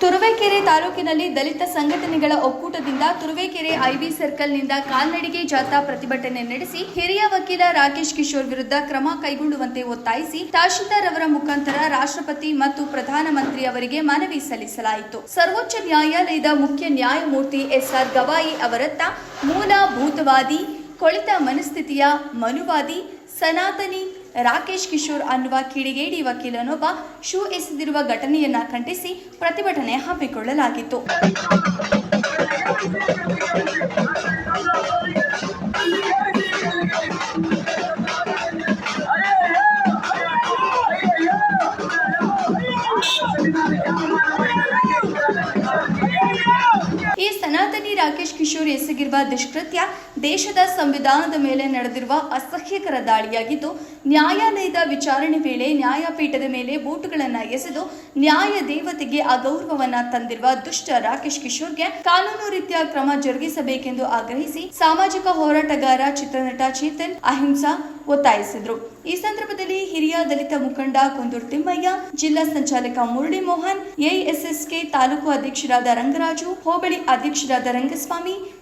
ತುರುವೇಕೆರೆ ತಾಲೂಕಿನಲ್ಲಿ ದಲಿತ ಸಂಘಟನೆಗಳ ಒಕ್ಕೂಟದಿಂದ ತುರುವೇಕೆರೆ ಐಬಿ ಸರ್ಕಲ್ನಿಂದ ಕಾಲ್ನಡಿಗೆ ಜಾಥಾ ಪ್ರತಿಭಟನೆ ನಡೆಸಿ ಹಿರಿಯ ವಕೀಲ ರಾಕೇಶ್ ಕಿಶೋರ್ ವಿರುದ್ಧ ಕ್ರಮ ಕೈಗೊಳ್ಳುವಂತೆ ಒತ್ತಾಯಿಸಿ ತಹಶೀಲ್ದಾರ್ ಅವರ ಮುಖಾಂತರ ರಾಷ್ಟ್ರಪತಿ ಮತ್ತು ಪ್ರಧಾನಮಂತ್ರಿ ಅವರಿಗೆ ಮನವಿ ಸಲ್ಲಿಸಲಾಯಿತು. ಸರ್ವೋಚ್ಚ ನ್ಯಾಯಾಲಯದ ಮುಖ್ಯ ನ್ಯಾಯಮೂರ್ತಿ ಎಸ್ಆರ್ ಗವಾಯಿ ಅವರತ್ತ ಮೂಲಭೂತವಾದಿ ಕೊಳಿತ ಮನಸ್ಥಿತಿಯ ಮನುವಾದಿ, ಸನಾತನಿ ರಾಕೇಶ್ ಕಿಶೋರ್ ಅನ್ನುವ ಕಿಡಿಗೇಡಿ ವಕೀಲನೊಬ್ಬ ಶೂ ಎಸೆದಿರುವ ಘಟನೆಯನ್ನ ಖಂಡಿಸಿ ಪ್ರತಿಭಟನೆ ಹಮ್ಮಿಕೊಳ್ಳಲಾಗಿತ್ತು. ಈ ಸನಾತನಿ ರಾಕೇಶ್ ಕಿಶೋರ್ ಎಸಗಿರುವ ದುಷ್ಕೃತ್ಯ ದೇಶದ ಸಂವಿಧಾನದ ಮೇಲೆ ನಡೆದಿರುವ ಅಸಹ್ಯಕರ ದಾಳಿಯಾಗಿದ್ದು, ನ್ಯಾಯಾಲಯದ ವಿಚಾರಣೆ ವೇಳೆ ನ್ಯಾಯಪೀಠದ ಮೇಲೆ ಬೂಟುಗಳನ್ನು ಎಸೆದು ನ್ಯಾಯ ದೇವತೆಗೆ ಅಗೌರವವನ್ನ ತಂದಿರುವ ದುಷ್ಟ ರಾಕೇಶ್ ಕಿಶೋರ್ಗೆ ಕಾನೂನು ರೀತಿಯ ಕ್ರಮ ಜರುಗಿಸಬೇಕೆಂದು ಆಗ್ರಹಿಸಿ ಸಾಮಾಜಿಕ ಹೋರಾಟಗಾರ ಚಿತ್ರನಟ ಚೇತನ್ ಅಹಿಂಸಾ ಒತ್ತಾಯಿಸಿದ್ರು. ಈ ಸಂದರ್ಭದಲ್ಲಿ ಹಿರಿಯ ದಲಿತ ಮುಖಂಡ ಕುಂದೂರು ತಿಮ್ಮಯ್ಯ, ಜಿಲ್ಲಾ ಸಂಚಾಲಕ ಮುರಳಿ ಮೋಹನ್ ಎಐಎಸ್ಎಸ್ಕೆ ತಾಲೂಕು ಅಧ್ಯಕ್ಷರಾದ ರಂಗರಾಜು, ಹೋಬಳಿ ಅಧ್ಯಕ್ಷರಾದ ರಂಗಸ್ವಾಮಿ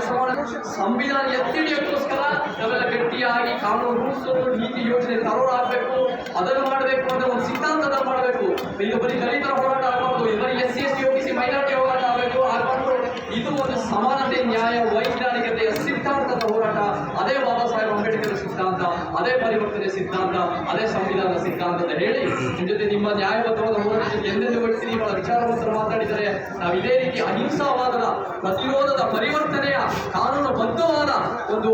ಅಸಮಾನ ಸಂವಿಧಾನ ಎತ್ತಿ ಹಿಡಿಯೋಕ್ಕೋಸ್ಕರ ನಾವೆಲ್ಲ ಗಟ್ಟಿಯಾಗಿ ಕಾನೂನು ರೂಲ್ಸ್, ನೀತಿ ಯೋಜನೆ ತರೋರಾಗಬೇಕು ಅದನ್ನು ಮಾಡಬೇಕು ಅಂತ ಒಂದು ಸಿದ್ಧಾಂತದ ಮಾಡಬೇಕು. ಇದು ಬರೀ ದಲಿತರ ಹೋರಾಟ ಆಗಬಾರ್ದು ಇದು ಬರೀ S C S T OBC minority ಹೋರಾಟ ಆಗಬೇಕು. ಆಗಬಾರ್ದು. ಇದು ಒಂದು ಸಮಾನತೆ, ನ್ಯಾಯ, ವೈಜ್ಞಾನಿಕತೆಯ ಸಿದ್ಧಾಂತದ ಹೋರಾಟ. ಅದೇ ಬಾಬಾ ಸಾಹೇಬ್ ಅಂಬೇಡ್ಕರ್ ಸಿದ್ಧಾಂತ, ಅದೇ ಪರಿವರ್ತನೆ ಸಿದ್ಧಾಂತ, ಅದೇ ಸಂವಿಧಾನ ಸಿದ್ಧಾಂತ ಅಂತ ಹೇಳಿ ಜೊತೆ ನಿಮ್ಮ ನ್ಯಾಯಬದ್ಧವಾದ ಹೋರಾಟದಲ್ಲಿ ಎಂದೆಂದು ಬಹಳ ವಿಚಾರವಂತರು ಮಾತಾಡಿದರೆ ನಾವು ಇದೇ ರೀತಿ ಅಹಿಂಸಾವಾದದ ಪ್ರತಿರೋಧದ ಪರಿವರ್ತನೆಯ ಕಾನೂನು ಬದ್ಧವಾದ ಒಂದು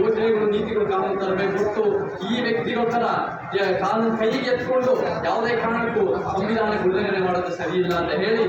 ಯೋಜನೆಗಳು, ನೀತಿಗಳು ಕಾನೂನು ತರಬೇಕು. ಹೊರತು ಈ ವ್ಯಕ್ತಿಗಳ ತರ ಕಾನೂನು ಕೈಗೆ ಎತ್ಕೊಂಡು ಯಾವುದೇ ಕಾರಣಕ್ಕೂ ಸಂವಿಧಾನಕ್ಕೆ ಉಲ್ಲಂಘನೆ ಮಾಡೋದು ಸರಿ ಅಂತ ಹೇಳಿ